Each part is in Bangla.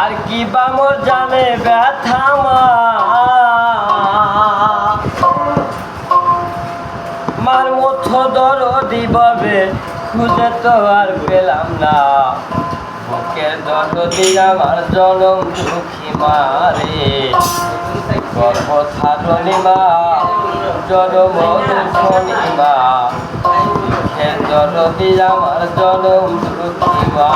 আর কি বা মোর জানে ব্যথা মা। মার মতো দরদি বাবে, খুঁজে তো আর পেলাম না। বুকের দরদি আমার জনম দুঃখী মারে। গর্ভ থারণী মা। জনম দুঃখী মা বুকের দরদি আমার মা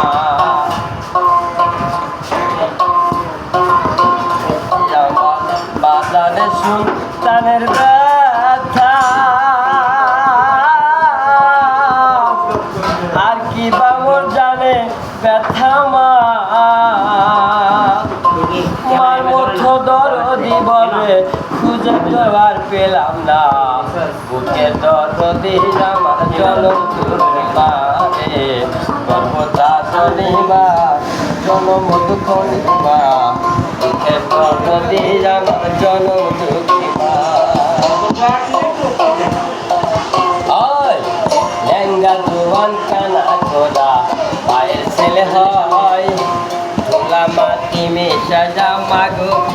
আমার বাজারে সুলতানের ব্যথা। আর কি বাবর জানে ব্যথা মা বলে খুঁজে তো আর পেলাম না। বুকে দরদি আমার জনম তুমি মারে গর্ভদাসনী মা জনম দুঃখ মা বুকে দরদি আমার জনম দুঃখী মা হয় লেঙ্গা জোয়ান কানা খোদা, পায়ের হয়। ধুলা মাটি মেশা জামা গো খোলে নাই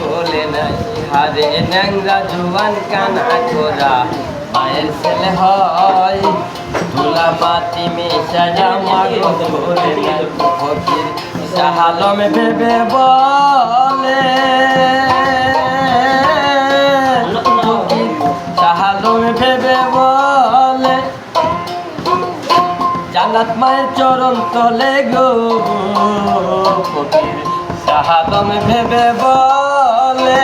হারে লেঙ্গা জোয়ান কানা খোদা পায়ের ছেলে হয়। ধুলা মাটি মেশা জামা গো খোলে নাই ফকির সাহালমে ভেবে বলে। সাহালমে ভেবে বলে। জান্নাত মায়ের চরণ তলে গো। ফকির সাহাদম ভেবে বলে।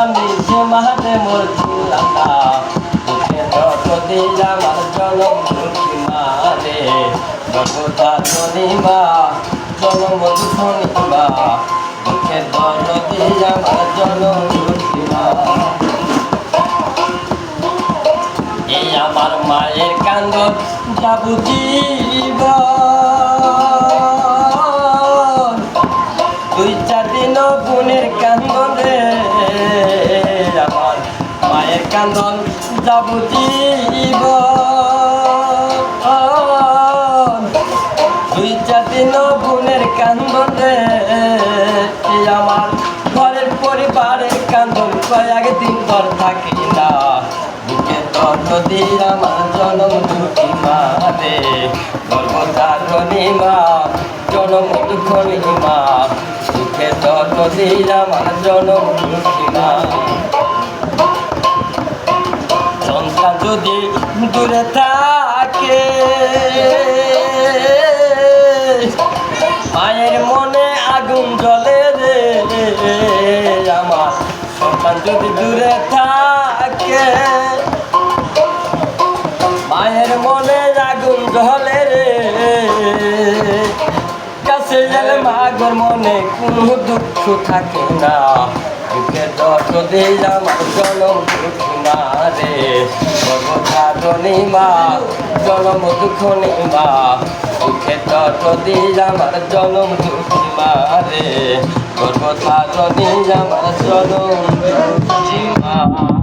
আমি যে মাহাতে মোর ছিলাম না বুকে যত দিল আমার জনম দুঃখী মারে। জগতা শনিমা জনম শনিমা বুকে দল দিল আমার জনম দুঃখী মা। এই আমার মায়ের কান্দ যাবু জীবন। দুই চার দিন বোনের আমার কান্দন যাবতীব দুই চার দিন বোনের কান্দনে আমার ঘরের পরিবারের কান্দন কয়েক দিন পর থাকি না। বুকে তত দিয়ে আমার জনম দুটি মারে গর্ভধারণী মা জনম দুঃখী মা সুখে তত দিয়ে আমার জনম দুটি মা যদি দূরে থাকে। মায়ের মনে আগুন জ্বলে রে। আমার সন্তান যদি দূরে থাকে। মায়ের মনে আগুন জ্বলে রে। কাছে গেলে মাগর মনে কোনো দুঃখ থাকে না। বুকে দশ দিল আমার জনম দুঃখ না রে। মা জনম দুঃখ মা বুকে দশ দিল আমার জনম দুঃখ মা রে সর্বসাধনী আমার জনম দুঃখ